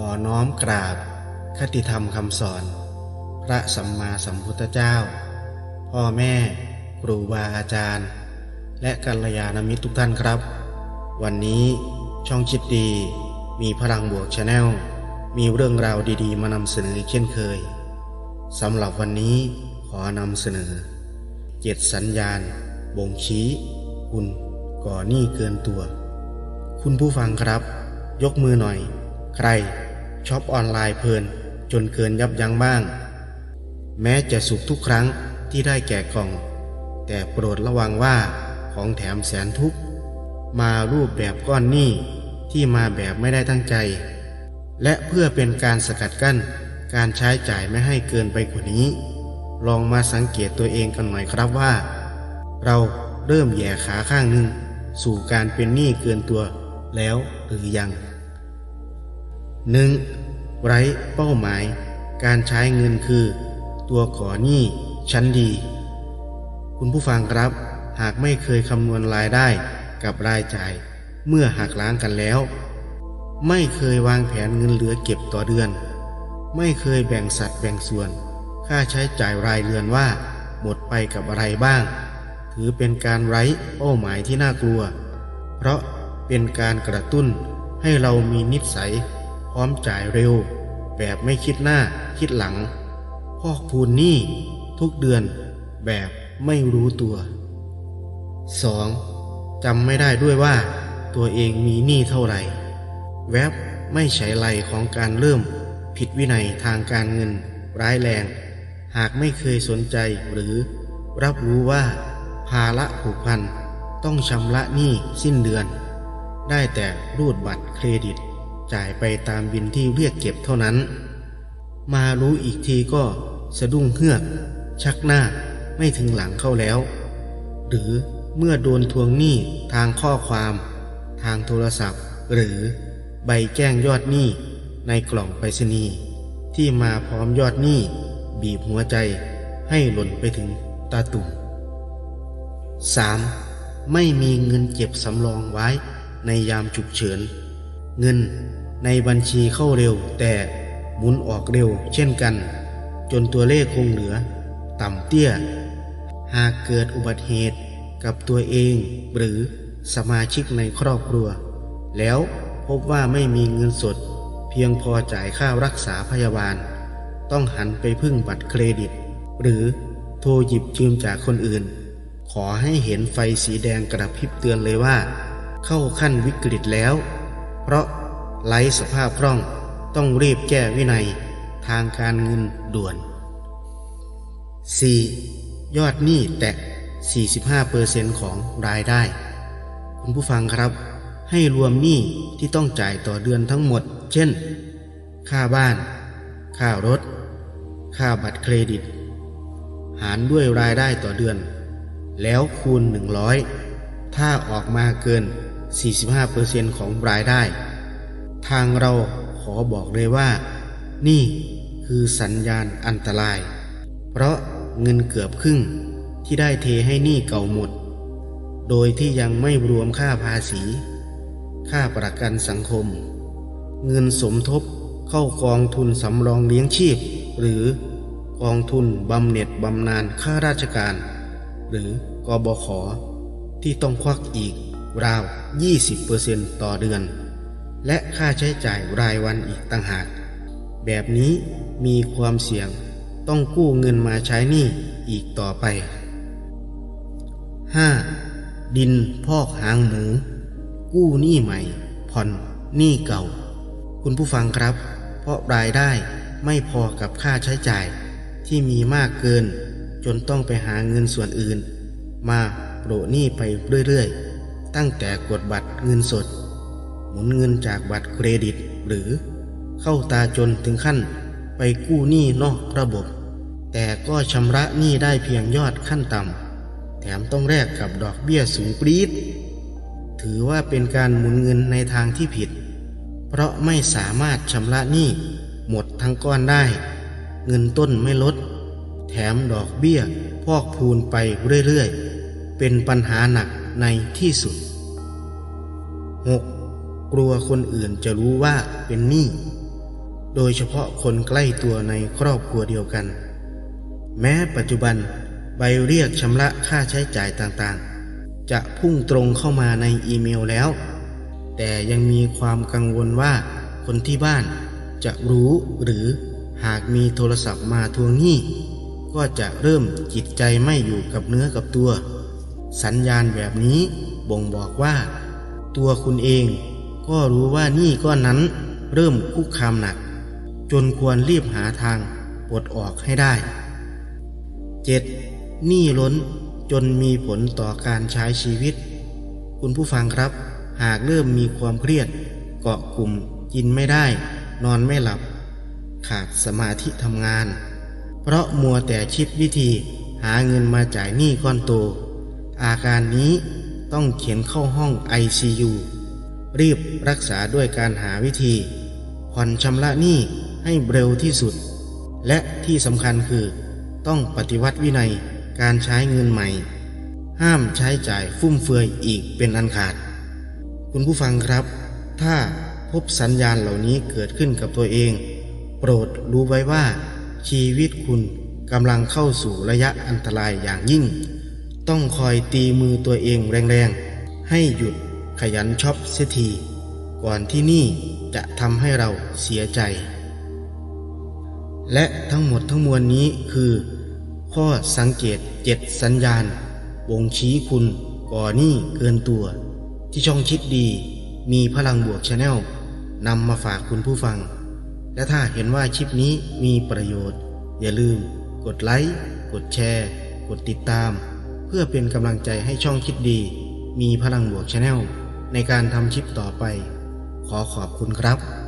อน้อมกราบคติธรรมคำสอน พระสัมมาสัมพุทธเจ้า พ่อแม่ครูบาอาจารย์ และกัลยาณมิตรทุกท่านครับ วันนี้ช่องชิดดีมีพลังบวกชาแนลมีเรื่องราวดีๆ มานำเสนออีกเช่นเคยสำหรับวันนี้ขอนำเสนอเจ็ดสัญญาณ บ่งชี้ คุณก่อหนี้เกินตัว คุณผู้ฟังครับ ยกมือหน่อย ใคร ช็อปออนไลน์เพลิน จนเกินยับยั้งบ้าง แม้จะสุขทุกครั้งที่ได้แก่กล่อง แต่โปรดระวังว่าของแถมแสนทุก มารูปแบบก้อนหนี้ที่มาแบบไม่ได้ตั้งใจ และเพื่อเป็นการสกัดกั้นการใช้จ่ายไม่ให้เกินไปกว่านี้ ลองมาสังเกตตัวเองกันหน่อยครับว่า เราเริ่มแย่ขาข้างหนึ่งสู่การเป็นหนี้เกินตัวแล้วหรือยัง หนึ่งไร้เป้าหมาย การใช้เงินคือ ตัวขอหนี้ชั้นดี คุณผู้ฟังครับ หากไม่เคยคำนวณรายได้กับรายจ่าย เมื่อหักล้างกันแล้ว ไม่เคยวางแผนเงินเหลือเก็บต่อเดือน ไม่เคยแบ่งสัดแบ่งส่วน ค่าใช้จ่ายรายเดือนว่า หมดไปกับอะไรบ้าง ถือเป็นการไร้เป้าหมายที่น่ากลัว เพราะเป็นการกระตุ้นให้เรามีนิสัย พร้อมจ่ายเร็ว แบบไม่คิดหน้าคิดหลัง พอกพูนหนี้ทุกเดือนแบบไม่รู้ตัว 2. จำไม่ได้ด้วยว่าตัวเองมีหนี้เท่าไหร่ แวบไม่ใช่ไหลของการเริ่มผิดวินัยทางการเงินร้ายแรง หากไม่เคยสนใจหรือรับรู้ว่าภาระผูกพันต้องชำระหนี้สิ้นเดือน ได้แต่รูดบัตรเครดิต จ่ายไปตามบินที่เรียกเก็บเท่านั้น มารู้อีกทีก็สะดุ้งเฮือก ชักหน้าไม่ถึงหลังเข้าแล้ว หรือเมื่อโดนทวงหนี้ทางข้อความ ทางโทรศัพท์ หรือใบแจ้งยอดหนี้ในกล่องไปรษณีย์ที่มาพร้อมยอดหนี้บีบหัวใจให้หล่นไปถึงตาตุ่ม 3. ไม่มีเงินเก็บสำรองไว้ในยามฉุกเฉิน เงิน ในบัญชีเข้าเร็ว แต่หมุนออกเร็วเช่นกัน จนตัวเลขคงเหลือ ต่ำเตี้ย หากเกิดอุบัติเหตุกับตัวเองหรือสมาชิกในครอบครัว แล้วพบว่าไม่มีเงินสด เพียงพอจ่ายค่ารักษาพยาบาล ต้องหันไปพึ่งบัตรเครดิต หรือโทรหยิบยืมจากคนอื่น ขอให้เห็นไฟสีแดงกระพริบเตือนเลยว่า เข้าขั้นวิกฤตแล้ว เพราะ ไร้สภาพคล่อง ต้องรีบแก้วินัย ทางการเงินด่วน 4. ยอดหนี้แตะ 45%ของรายได้ คุณผู้ฟังครับ ให้รวมหนี้ที่ต้องจ่ายต่อเดือนทั้งหมด เช่น ค่าบ้าน ค่ารถ ค่าบัตรเครดิต หารด้วยรายได้ต่อเดือน แล้วคูณ 100 ถ้าออกมาเกิน 45%ของรายได้ ทางเราขอบอกเลยว่า นี่คือสัญญาณอันตราย เพราะเงินเกือบครึ่งที่ได้เทให้หนี้เก่าหมด โดยที่ยังไม่รวมค่าภาษี ค่าประกันสังคม เงินสมทบเข้ากองทุนสำรองเลี้ยงชีพ หรือกองทุนบำเหน็จบำนาญข้าราชการ หรือกบขที่ต้องควักอีกราว 20%ต่อเดือน และค่าใช้จ่ายรายวันอีกต่างหาก แบบนี้มีความเสี่ยงต้องกู้เงินมาใช้หนี้อีกต่อไป 5. ดินพอกหางหมู กู้หนี้ใหม่ ผ่อนหนี้เก่า คุณผู้ฟังครับ เพราะรายได้ไม่พอกับค่าใช้จ่ายที่มีมากเกิน จนต้องไปหาเงินส่วนอื่น มาโปรหนี้ไปเรื่อยๆ ตั้งแต่กดบัตรเงินสด หมุนเงินจากบัตรเครดิต หรือเข้าตาจนถึงขั้นไปกู้หนี้นอกระบบ แต่ก็ชำระหนี้ได้เพียงยอดขั้นต่ำแถมต้องแลกกับดอกเบี้ยสูงปรี๊ดถือว่าเป็นการหมุนเงินในทางที่ผิด เพราะไม่สามารถชำระหนี้หมดทั้งก้อนได้ เงินต้นไม่ลด แถมดอกเบี้ยพอกพูนไปเรื่อยๆ เป็นปัญหาหนักในที่สุด 6. กลัวคนอื่นจะรู้ว่าเป็นหนี้ โดยเฉพาะคนใกล้ตัวในครอบครัวเดียวกัน แม้ปัจจุบันใบเรียกชำระค่าใช้จ่ายต่างๆ จะพุ่งตรงเข้ามาในอีเมลแล้ว แต่ยังมีความกังวลว่าคนที่บ้านจะรู้หรือหากมีโทรศัพท์มาทวงหนี้ ก็จะเริ่มจิตใจไม่อยู่กับเนื้อกับตัว สัญญาณแบบนี้บ่งบอกว่า ตัวคุณเอง ก็รู้ว่าหนี้ก้อนนั้นเริ่มคุกคามหนัก จนควรรีบหาทางปลดออกให้ได้ 7. หนี้ล้นจนมีผลต่อการใช้ชีวิต คุณผู้ฟังครับ หากเริ่มมีความเครียด เกาะกลุ่มกินไม่ได้ นอนไม่หลับ ขาดสมาธิทำงาน เพราะมัวแต่คิดวิธีหาเงินมาจ่ายหนี้ก้อนโต อาการนี้ต้องเขียนเข้าห้อง ICU รีบรักษาด้วยการหาวิธี ผ่อนชำระหนี้ให้เร็วที่สุด และที่สำคัญคือ ต้องปฏิวัติวินัยการใช้เงินใหม่ ห้ามใช้จ่ายฟุ่มเฟือยอีกเป็นอันขาด คุณผู้ฟังครับ ถ้าพบสัญญาณเหล่านี้เกิดขึ้นกับตัวเอง โปรดรู้ไว้ว่า ชีวิตคุณกำลังเข้าสู่ระยะอันตรายอย่างยิ่ง ต้องคอยตีมือตัวเองแรงๆ ให้หยุด ขยันช็อปเสียทีก่อนที่นี่จะทำให้เราเสียใจ และทั้งหมดทั้งมวลนี้คือ ข้อสังเกตเจ็ดสัญญาณบ่งชี้คุณก่อหนี้เกินตัว ที่ช่องคิดดี มีพลังบวกชาแนลนำมาฝากคุณผู้ฟัง และถ้าเห็นว่าคลิปนี้มีประโยชน์ อย่าลืม กดไลค์กดแชร์ กดติดตาม เพื่อเป็นกำลังใจให้ช่องคิดดี มีพลังบวกชาแนล ในการทำคลิปต่อไป ขอขอบคุณครับ